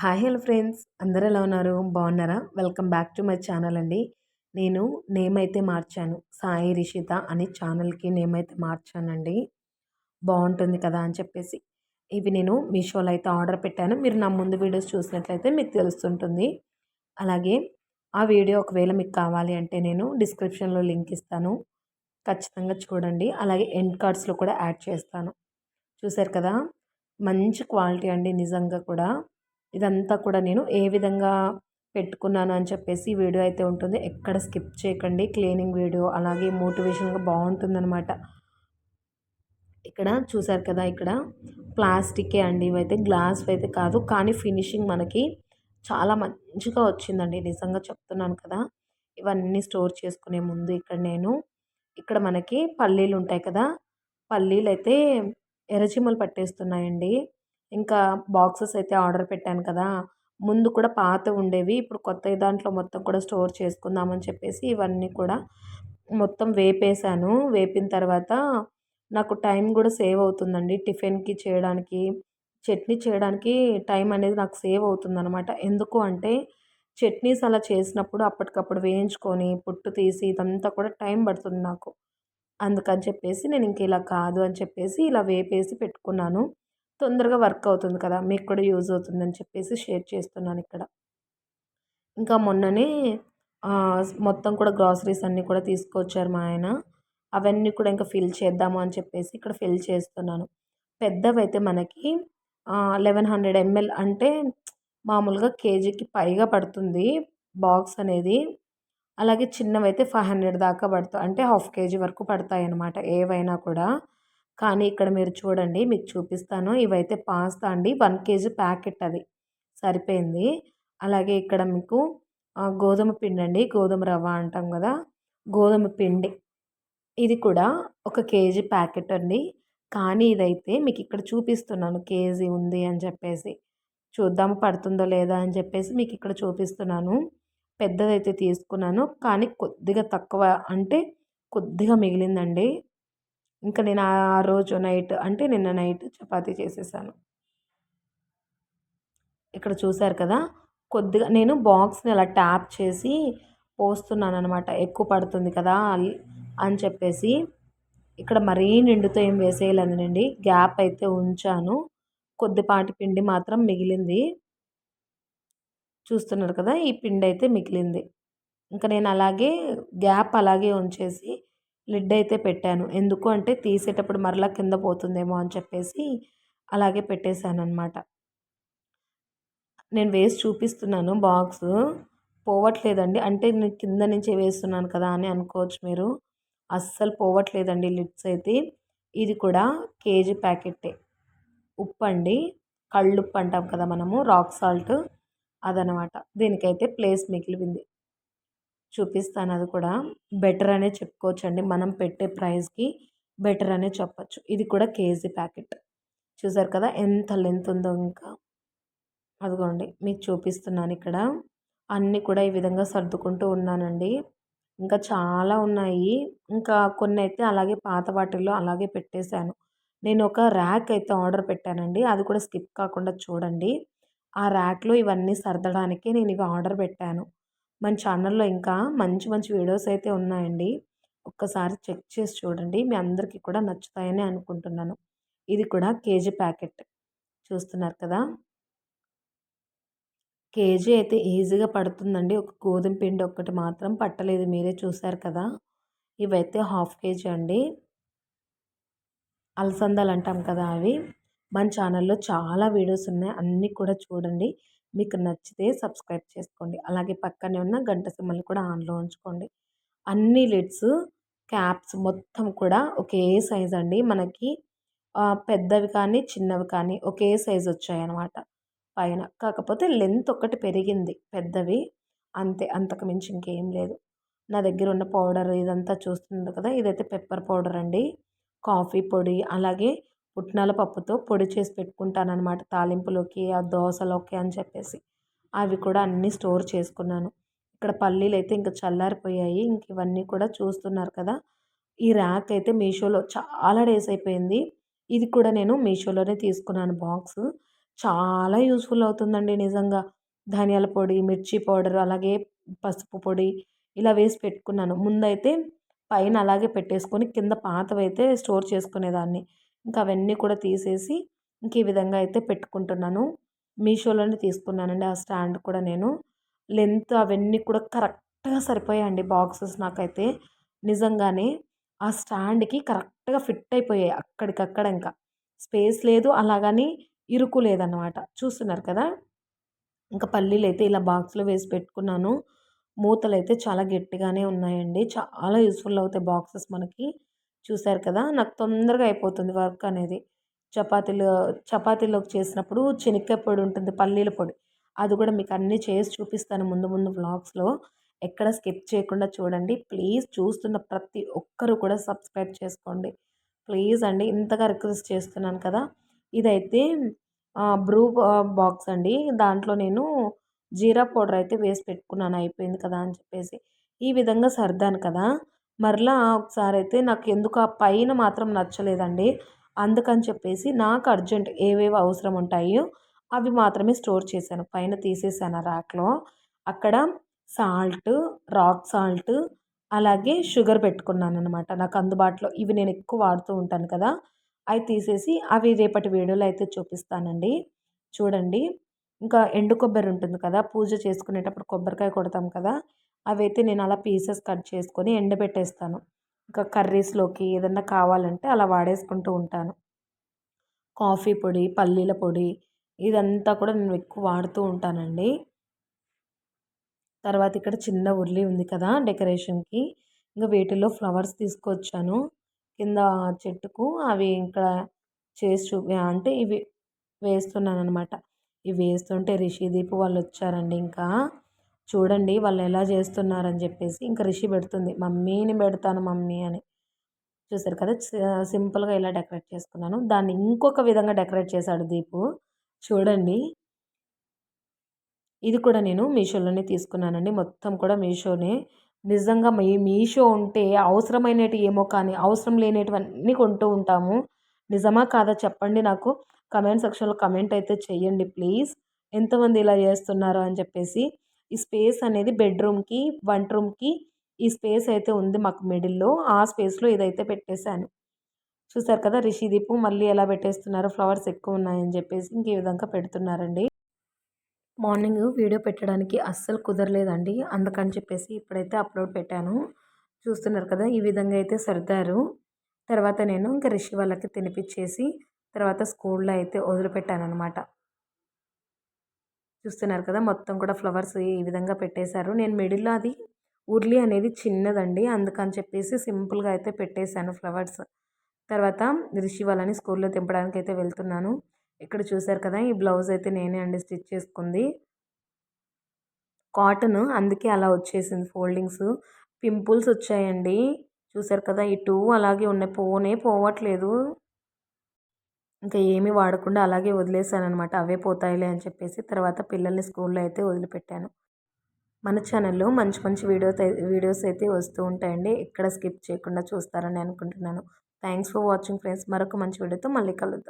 Hi hello friends అందరు ఎలా ఉన్నారు? బాగున్నారా? Welcome back to my channel అండి. నేను నేమ్ అయితే మార్చాను. సాయి రిషిత అని ఛానల్కి నేమ్ అయితే మార్చానండి. బాగుంటుంది కదా అని చెప్పేసి. ఇవి నేను మీషోలో అయితే ఆర్డర్ పెట్టాను. మీరు నా ముందు వీడియోస్ చూసినట్లయితే మీకు తెలుస్తుంటుంది. అలాగే ఆ వీడియో ఒకవేళ మీకు కావాలి అంటే నేను డిస్క్రిప్షన్లో లింక్ ఇస్తాను. ఖచ్చితంగా చూడండి. అలాగే ఎండ్ కార్డ్స్లో కూడా యాడ్ చేస్తాను. చూసారు కదా? మంచి క్వాలిటీ అండి నిజంగా కూడా. ఇదంతా కూడా నేను ఏ విధంగా పెట్టుకున్నాను అని చెప్పేసి వీడియో అయితే ఉంటుంది. ఎక్కడ స్కిప్ చేయకండి. క్లీనింగ్ వీడియో అలాగే మోటివేషన్గా బాగుంటుందన్నమాట. ఇక్కడ చూసారు కదా ఇక్కడ ప్లాస్టికే అండి. ఇవైతే గ్లాస్ అయితే కాదు కానీ ఫినిషింగ్ మనకి చాలా మంచిగా వచ్చిందండి. నిజంగా చెప్తున్నాను కదా ఇవన్నీ స్టోర్ చేసుకునే ముందు ఇక్కడ నేను ఇక్కడ మనకి పల్లీలు ఉంటాయి కదా పల్లీలు అయితే ఎర్రచిమ్మలు పట్టేస్తున్నాయండి. ఇంకా బాక్సెస్ అయితే ఆర్డర్ పెట్టాను కదా ముందు కూడా పాత ఉండేవి ఇప్పుడు కొత్త దాంట్లో మొత్తం కూడా స్టోర్ చేసుకుందామని చెప్పేసి ఇవన్నీ కూడా మొత్తం వేపేసాను వేపిన తర్వాత నాకు టైం కూడా సేవ్ అవుతుందండి. టిఫిన్కి చేయడానికి చట్నీ చేయడానికి టైం అనేది నాకు సేవ్ అవుతుందన్నమాట. ఎందుకు అంటే చట్నీస్ అలా చేసినప్పుడు అప్పటికప్పుడు వేయించుకొని పుట్టు తీసి ఇదంతా కూడా టైం పడుతుంది నాకు. అందుకని చెప్పేసి నేను ఇంక ఇలా కాదు అని చెప్పేసి ఇలా వేపేసి పెట్టుకున్నాను. తొందరగా వర్క్ అవుతుంది కదా మీకు కూడా యూజ్ అవుతుందని చెప్పేసి షేర్ చేస్తున్నాను ఇక్కడ. ఇంకా మొన్ననే మొత్తం కూడా గ్రాసరీస్ అన్నీ కూడా తీసుకొచ్చారు మా ఆయన. అవన్నీ కూడా ఇంకా ఫిల్ చేద్దాము అని చెప్పేసి ఇక్కడ ఫిల్ చేస్తున్నాను. పెద్దవైతే మనకి లెవెన్ హండ్రెడ్ ఎంఎల్ అంటే మామూలుగా కేజీకి పైగా పడుతుంది బాక్స్ అనేది. అలాగే చిన్నవైతే ఫైవ్ హండ్రెడ్ దాకా పడుతుంది అంటే హాఫ్ కేజీ వరకు పడతాయి అన్నమాట ఏవైనా కూడా. కానీ ఇక్కడ మీరు చూడండి మీకు చూపిస్తాను. ఇవైతే పాస్తా అండి. వన్ కేజీ ప్యాకెట్ అది. సరిపోయింది. అలాగే ఇక్కడ మీకు గోధుమ పిండి అండి. గోధుమ రవ్వ అంటాం కదా. గోధుమ పిండి. ఇది కూడా ఒక కేజీ ప్యాకెట్ అండి. కానీ ఇదైతే మీకు ఇక్కడ చూపిస్తున్నాను. కేజీ ఉంది అని చెప్పేసి. చూద్దాం పడుతుందో లేదా అని చెప్పేసి మీకు ఇక్కడ చూపిస్తున్నాను. పెద్దదైతే తీసుకున్నాను. కానీ కొద్దిగా తక్కువ అంటే కొద్దిగా మిగిలిందండి. ఇంకా నేను ఆ రోజు నైట్ అంటే నిన్న నైట్ చపాతీ చేసేసాను. ఇక్కడ చూసారు కదా కొద్దిగా నేను బాక్స్ని అలా ట్యాప్ చేసి పోస్తున్నాను అనమాట ఎక్కువ పడుతుంది కదా అని చెప్పేసి ఇక్కడ మరీ నిండుతో ఏం వేసేయాలనండి గ్యాప్ అయితే ఉంచాను. కొద్దిపాటి పిండి మాత్రం మిగిలింది. చూస్తున్నారు కదా ఈ పిండి అయితే మిగిలింది. ఇంకా నేను అలాగే గ్యాప్ అలాగే ఉంచేసి లిడ్ అయితే పెట్టాను. ఎందుకు అంటే తీసేటప్పుడు మరలా కింద పోతుందేమో అని చెప్పేసి అలాగే పెట్టేశాను అనమాట నేను వేసి చూపిస్తున్నాను బాక్స్. పోవట్లేదండి. అంటే నేను కింద నుంచే వేస్తున్నాను కదా అని అనుకోవచ్చు మీరు. అస్సలు పోవట్లేదండి లిడ్స్ అయితే. ఇది కూడా కేజీ ప్యాకెట్టే. ఉప్పు అండి కళ్ళుప్పు అంటాం కదా మనము. Rock salt. అదనమాట దీనికైతే ప్లేస్ మిగిలింది. చూపిస్తాను అది కూడా. బెటర్ అనే చెప్పుకోవచ్చు అండి మనం పెట్టే ప్రైస్కి బెటర్ అనే చెప్పచ్చు. ఇది కూడా కేజీ ప్యాకెట్. చూసారు కదా ఎంత లెంత్ ఉందో ఇంకా. అదిగోండి మీకు చూపిస్తున్నాను ఇక్కడ. అన్నీ కూడా ఈ విధంగా సర్దుకుంటూ ఉన్నానండి. ఇంకా చాలా ఉన్నాయి. ఇంకా కొన్ని అయితే అలాగే పాత వాటిల్లో అలాగే పెట్టేశాను. నేను ఒక ర్యాక్ అయితే ఆర్డర్ పెట్టానండి. అది కూడా స్కిప్ కాకుండా చూడండి. ఆ ర్యాక్లో ఇవన్నీ సర్దడానికి నేను ఇవి ఆర్డర్ పెట్టాను. మన ఛానల్లో ఇంకా మంచి మంచి వీడియోస్ అయితే ఉన్నాయండి. ఒక్కసారి చెక్ చేసి చూడండి. మీ అందరికీ కూడా నచ్చుతాయని అనుకుంటున్నాను. ఇది కూడా కేజీ ప్యాకెట్. చూస్తున్నారు కదా? కేజీ అయితే ఈజీగా పడుతుందండి. ఒక గోధుమ పిండి ఒక్కటి మాత్రం పట్టలేదు. మీరే చూసారు కదా? ఇవైతే హాఫ్ కేజీ అండి. అలసందాలు అంటాం కదా అవి. మన ఛానల్లో చాలా వీడియోస్ ఉన్నాయి. అన్నీ కూడా చూడండి. మీకు నచ్చితే సబ్స్క్రైబ్ చేసుకోండి. అలాగే పక్కనే ఉన్న గంట సిమ్మల్ని కూడా ఆన్లో ఉంచుకోండి. అన్ని లిడ్స్ క్యాప్స్ మొత్తం కూడా ఒకే సైజ్ అండి. మనకి పెద్దవి కానీ చిన్నవి కానీ ఒకే సైజ్ వచ్చాయి అన్నమాట పైన. కాకపోతే లెంత్ ఒకటి పెరిగింది పెద్దవి. అంతే అంతకు మించి ఇంకేం లేదు. నా దగ్గర ఉన్న పౌడర్ ఇదంతా చూస్తుంది కదా ఇదైతే పెప్పర్ పౌడర్ అండి. కాఫీ పొడి అలాగే పుట్నాల పప్పుతో పొడి చేసి పెట్టుకుంటాను తాలింపులోకి ఆ దోశలోకి అని చెప్పేసి. అవి కూడా అన్నీ స్టోర్ చేసుకున్నాను. ఇక్కడ పల్లీలు అయితే ఇంకా చల్లారిపోయాయి. ఇంక ఇవన్నీ కూడా చూస్తున్నారు కదా. ఈ ర్యాక్ అయితే మీషోలో చాలా డేస్ అయిపోయింది. ఇది కూడా నేను మీషోలోనే తీసుకున్నాను బాక్స్. చాలా యూస్ఫుల్ అవుతుందండి నిజంగా. ధనియాల పొడి మిర్చి పౌడర్ అలాగే పసుపు పొడి ఇలా వేసి పెట్టుకున్నాను. ముందైతే పైన అలాగే పెట్టేసుకొని కింద పాతవైతే స్టోర్ చేసుకునేదాన్ని. ఇంకా అవన్నీ కూడా తీసేసి ఇంక ఈ విధంగా అయితే పెట్టుకుంటున్నాను. మీషోలోనే తీసుకున్నానండి ఆ స్టాండ్ కూడా నేను. లెంత్ అవన్నీ కూడా కరెక్ట్గా సరిపోయాయండి బాక్సెస్ నాకైతే. నిజంగానే ఆ స్టాండ్కి కరెక్ట్గా ఫిట్ అయిపోయాయి అక్కడికక్కడ ఇంకా. స్పేస్ లేదు అలాగని ఇరుకు లేదన్నమాట. చూస్తున్నారు కదా? ఇంకా పల్లీలు అయితే ఇలా బాక్స్లో వేసి పెట్టుకున్నాను. మూతలు అయితే చాలా గట్టిగానే ఉన్నాయండి. చాలా యూస్ఫుల్ అవుతాయి బాక్సెస్ మనకి. చూసారు కదా! నాకు తొందరగా అయిపోతుంది వర్క్ అనేది. చపాతీలు చపాతీలోకి చేసినప్పుడు శనక్కాయ పొడి ఉంటుంది పల్లీల పొడి. అది కూడా మీకు అన్నీ చేసి చూపిస్తాను ముందు ముందు వ్లాగ్స్లో. ఎక్కడ స్కిప్ చేయకుండా చూడండి. ప్లీజ్ చూస్తున్న ప్రతి ఒక్కరు కూడా సబ్స్క్రైబ్ చేసుకోండి. ప్లీజ్ అండి ఇంతగా రిక్వెస్ట్ చేస్తున్నాను కదా! ఇదైతే బ్రూ బాక్స్ అండి. దాంట్లో నేను జీరా పౌడర్ అయితే వేసి పెట్టుకున్నాను అయిపోయింది కదా! అని చెప్పేసి. ఈ విధంగా సర్దాను కదా! మరలా ఒకసారి అయితే నాకు ఎందుకు ఆ పైన మాత్రం నచ్చలేదండి. అందుకని చెప్పేసి నాకు అర్జెంట్ ఏవేవి అవసరం ఉంటాయో అవి మాత్రమే స్టోర్ చేశాను. పైన తీసేసాను ఆ ర్యాక్లో. అక్కడ సాల్ట్ రాక్ సాల్ట్ అలాగే షుగర్ పెట్టుకున్నాను అనమాట నాకు అందుబాటులో ఇవి నేను ఎక్కువ వాడుతూ ఉంటాను కదా. అవి తీసేసి అవి రేపటి వీడియోలో అయితే చూపిస్తానండి. చూడండి. ఇంకా ఎండు కొబ్బరి ఉంటుంది కదా పూజ చేసుకునేటప్పుడు కొబ్బరికాయ కొడతాం కదా అవి అయితే నేను అలా పీసెస్ కట్ చేసుకొని ఎండబెట్టేస్తాను. ఇంకా కర్రీస్లోకి ఏదన్నా కావాలంటే అలా వాడేసుకుంటూ ఉంటాను. కాఫీ పొడి పల్లీల పొడి ఇదంతా కూడా నేను ఎక్కువ వాడుతూ ఉంటానండి. తర్వాత ఇక్కడ చిన్న ఉర్లి ఉంది కదా డెకరేషన్కి ఇంకా వీటిలో ఫ్లవర్స్ తీసుకొచ్చాను. కింద చెట్టుకు అవి ఇంకా చేసి చూపి అంటే ఇవి వేస్తున్నాను అనమాట ఇవి వేస్తుంటే రిషిదీప్ వాళ్ళు వచ్చారండి ఇంకా. చూడండి వాళ్ళు ఎలా చేస్తున్నారని చెప్పేసి ఇంకా రిషి పెడుతుంది. మమ్మీని పెడతాను మమ్మీ అని. చూసారు కదా? సింపుల్గా ఇలా డెకరేట్ చేసుకున్నాను. దాన్ని ఇంకొక విధంగా డెకరేట్ చేశాడు దీపు. చూడండి. ఇది కూడా నేను మీషోలోనే తీసుకున్నానండి. మొత్తం కూడా మీషోనే. నిజంగా మీ మీషో ఉంటే అవసరమైనవి ఏమో కానీ అవసరం లేనిటివన్నీ కొంటూ ఉంటాము. నిజమా కాదా చెప్పండి నాకు? కమెంట్ సెక్షన్లో కమెంట్ అయితే చెయ్యండి ప్లీజ్. ఎంతమంది ఇలా చేస్తున్నారు అని చెప్పేసి ఈ స్పేస్ అనేది బెడ్రూమ్కి వంట రూమ్కి ఈ స్పేస్ అయితే ఉంది మాకు మిడిల్లో. ఆ స్పేస్లో ఇదైతే పెట్టేశాను. చూసారు కదా రిషిదీపు మళ్ళీ ఎలా పెట్టేస్తున్నారు? ఫ్లవర్స్ ఎక్కువ ఉన్నాయని చెప్పేసి ఇంక ఈ విధంగా పెడుతున్నారండి. మార్నింగ్ వీడియో పెట్టడానికి అస్సలు కుదరలేదండి. అందుకని చెప్పేసి ఇప్పుడైతే అప్లోడ్ పెట్టాను. చూస్తున్నారు కదా ఈ విధంగా అయితే సర్దారు. తర్వాత నేను ఇంకా రిషి వాళ్ళకి తినిపించేసి తర్వాత స్కూల్లో అయితే వదిలిపెట్టాను అనమాట చూస్తున్నారు కదా మొత్తం కూడా ఫ్లవర్స్ ఈ విధంగా పెట్టేశారు. నేను మిడిల్లో అది ఉర్లి అనేది చిన్నదండి అందుకని చెప్పేసి సింపుల్గా అయితే పెట్టేశాను ఫ్లవర్స్. తర్వాత రిషి వాళ్ళని స్కూల్లో తింపడానికి అయితే వెళ్తున్నాను. ఇక్కడ చూశారు కదా ఈ బ్లౌజ్ అయితే నేనే అండి స్టిచ్ చేసుకుంది. కాటన్ అందుకే అలా వచ్చేసింది ఫోల్డింగ్స్. పింపుల్స్ వచ్చాయండి. చూశారు కదా ఈ టూ అలాగే ఉన్నాయి పోనే పోవట్లేదు. ఇంకా ఏమీ వాడకుండా అలాగే వదిలేసాను అనమాట అవే పోతాయిలే అని చెప్పేసి తర్వాత పిల్లల్ని స్కూల్లో అయితే వదిలిపెట్టాను. మన ఛానల్లో మంచి మంచి వీడియోస్ వీడియోస్ అయితే వస్తూ ఉంటాయండి. ఎక్కడ స్కిప్ చేయకుండా చూస్తారని అనుకుంటున్నాను. Thanks for watching friends. మరొక మంచి వీడియోతో మళ్ళీ కలుద్దాం.